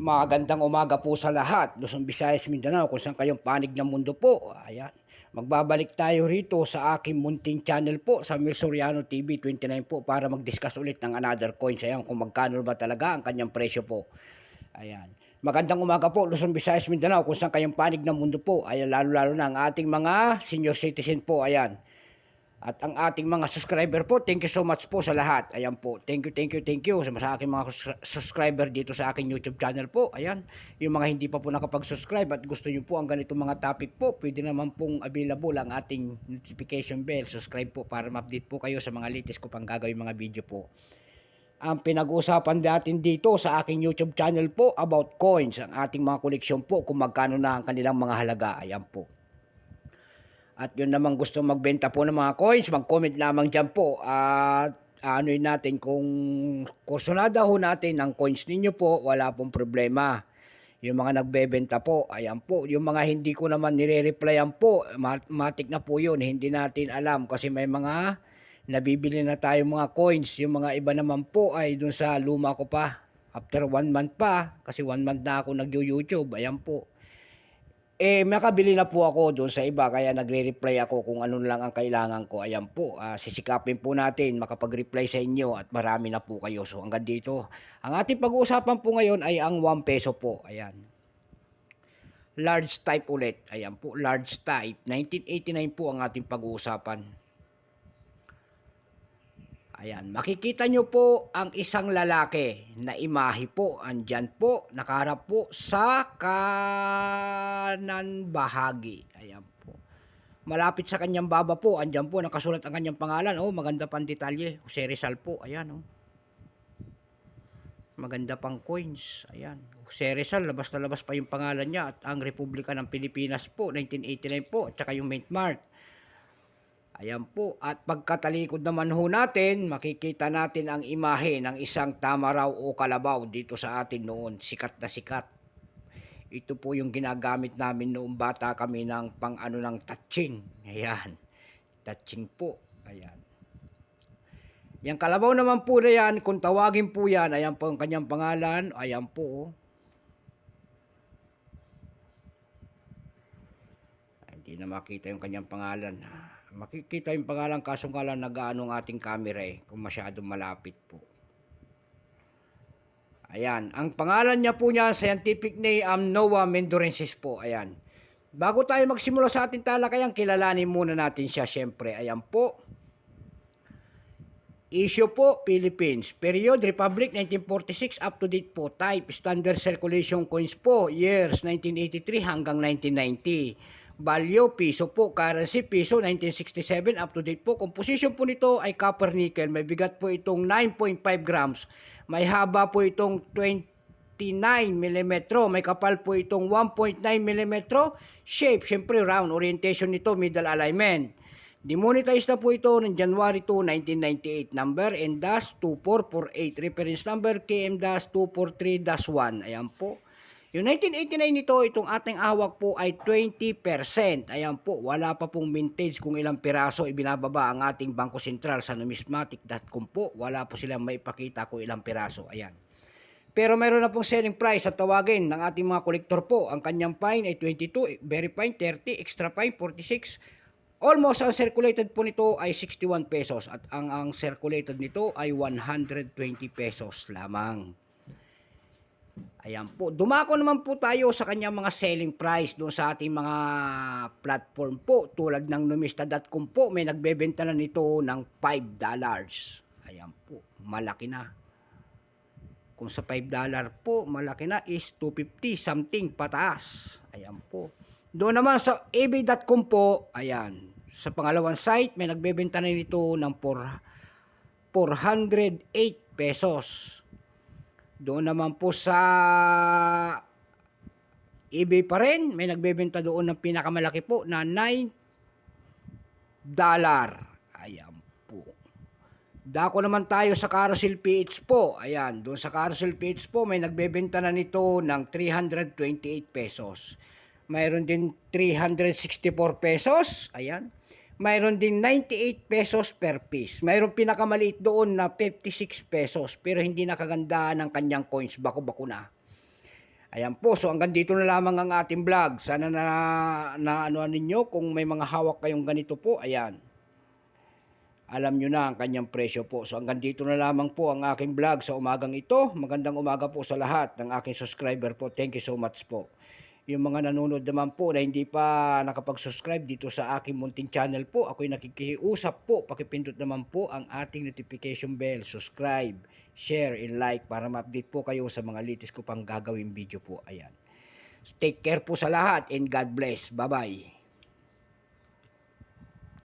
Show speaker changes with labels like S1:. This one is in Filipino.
S1: Magandang umaga po sa lahat. Luzon, Visayas, Mindanao, kung saan kayong panig ng mundo po. Ayan. Magbabalik tayo rito sa aking munting channel po sa Mil Soriano TV 29 po para mag-discuss ulit ng another coins. Ayan, kung magkano ba talaga ang kanyang presyo po. Ayan. Magandang umaga po, Luzon, Visayas, Mindanao, kung saan kayong panig ng mundo po. Ayan, lalo-lalo na ang ating mga senior citizen po. Ayan. At ang ating mga subscriber po, thank you so much po sa lahat. Ayan po, thank you, thank you, thank you sa, sa aking mga subscriber dito sa aking YouTube channel po. Ayan, yung mga hindi pa po nakapag-subscribe at gusto nyo po ang ganitong mga topic po, pwede naman pong available ang ating notification bell. Subscribe po para ma-update po kayo sa mga latest ko pang gagawin mga video po. Ang pinag-uusapan natin dito sa aking YouTube channel po about coins, ang ating mga koleksyon po, kung magkano na ang kanilang mga halaga. Ayan po. At yun naman gusto magbenta po ng mga coins, mag-comment lamang dyan po. At ano natin kung kursunada ho natin ang coins ninyo po, wala pong problema. Yung mga nagbebenta po, ayan po. Yung mga hindi ko naman nire-replyan po, mat- matik na po yun. Hindi natin alam kasi may mga nabibili na tayo mga coins. Yung mga iba naman po ay dun sa luma ko pa. After one month pa, kasi one month na ako nag-YouTube, ayan po. Eh, makabili na po ako doon sa iba, kaya nagre-reply ako kung ano lang ang kailangan ko. Ayan po, ah, sisikapin po natin makapag-reply sa inyo at marami na po kayo. So hanggang dito, ang ating pag-uusapan po ngayon ay ang 1 peso po. Ayan. Large type ulit. Ayan po, large type. 1989 po ang ating pag-uusapan. Ayan, makikita nyo po ang isang lalaki na imahe po. Andyan po, nakaharap po sa kanan bahagi. Ayan po. Malapit sa kanyang baba po, andyan po, nakasulat ang kanyang pangalan. Oh, maganda pang detalye. Jose Rizal po, ayan oh. Maganda pang coins. Ayan. Jose Rizal, labas na labas pa yung pangalan niya at ang Republika ng Pilipinas po, 1989 po, at saka yung mint mark. Ayan po. At pagkatalikod naman ho natin, makikita natin ang imahe ng isang tamaraw o kalabaw dito sa atin noon. Sikat na sikat. Ito po yung ginagamit namin noong bata kami ng pang ano ng touching. Ayan. Touching po. Ayan. Yung kalabaw naman po na yan, kung tawagin po yan, ayan po ang kanyang pangalan. Ayan po. oh. Ay, Hindi na makita yung kanyang pangalan. Makikita yung pangalan kaso nga lang nag-ano ang ating camera eh, kung masyadong malapit po. Ayan, ang pangalan niya po niya, scientific name, um, Noah Mendorensis po. Ayan. Bago tayo magsimula sa ating talakayan, kilalanin muna natin siya syempre. Ayan po. Issue po, Philippines. Period, Republic, 1946, up to date po. Type, Standard Circulation Coins po, years, 1983 hanggang 1990. Value, piso po. Currency, piso, 1967, up to date po. Composition po nito ay copper nickel. May bigat po itong 9.5 grams. May haba po itong 29 mm. May kapal po itong 1.9 mm. Shape, syempre round. Orientation nito, middle alignment. Demonetized na po ito ng January 2, 1998. Number N-2448. Reference number KM-243-1. Ayan po. Yung 1989 nito, itong ating awak po ay 20%. Ayan po, wala pa pong mintage kung ilang piraso ibinababa ang ating Bangko Sentral sa numismatic.com po. Wala po silang maipakita kung ilang piraso. Ayan. Pero mayroon na pong selling price at tawagin ng ating mga kolektor po. Ang kanyang fine ay 22, very fine 30, extra fine 46. Almost ang circulated po nito ay 61 pesos at ang ang circulated nito ay 120 pesos lamang. Ayan po. Dumako naman po tayo sa kanyang mga selling price doon sa ating mga platform po. Tulad ng numista.com po, may nagbebenta na nito ng 5 dollars. Ayan po. Malaki na. Kung sa 5 dollar po, malaki na is 250 something pataas. Ayan po. Doon naman sa ebay.com po, ayan. Sa pangalawang site, may nagbebenta na nito ng 4, 408 pesos. Doon naman po sa eBay pa rin, may nagbebenta doon ng pinakamalaki po na 9 dollar. Ayan po. Dako naman tayo sa Carousel PH po. Ayan, doon sa Carousel PH po, may nagbebenta na nito ng 328 pesos. Mayroon din 364 pesos. Ayan. Mayroon din 98 pesos per piece. Mayroon pinakamaliit doon na 56 pesos pero hindi nakaganda ng kanyang coins. Bako-bako na. Ayan po, so hanggang dito na lamang ang ating vlog. Sana na, na ano ninyo kung may mga hawak kayong ganito po, ayan. Alam nyo na ang kanyang presyo po. So hanggang dito na lamang po ang aking vlog sa umagang ito. Magandang umaga po sa lahat ng aking subscriber po. Thank you so much po. Yung mga nanonood naman po na hindi pa nakapag-subscribe dito sa aking munting channel po, ako'y nakikiusap po. Pakipindot naman po ang ating notification bell, subscribe, share, and like para ma-update po kayo sa mga latest ko pang gagawin video po. Ayan. Take care po sa lahat and God bless. Bye-bye.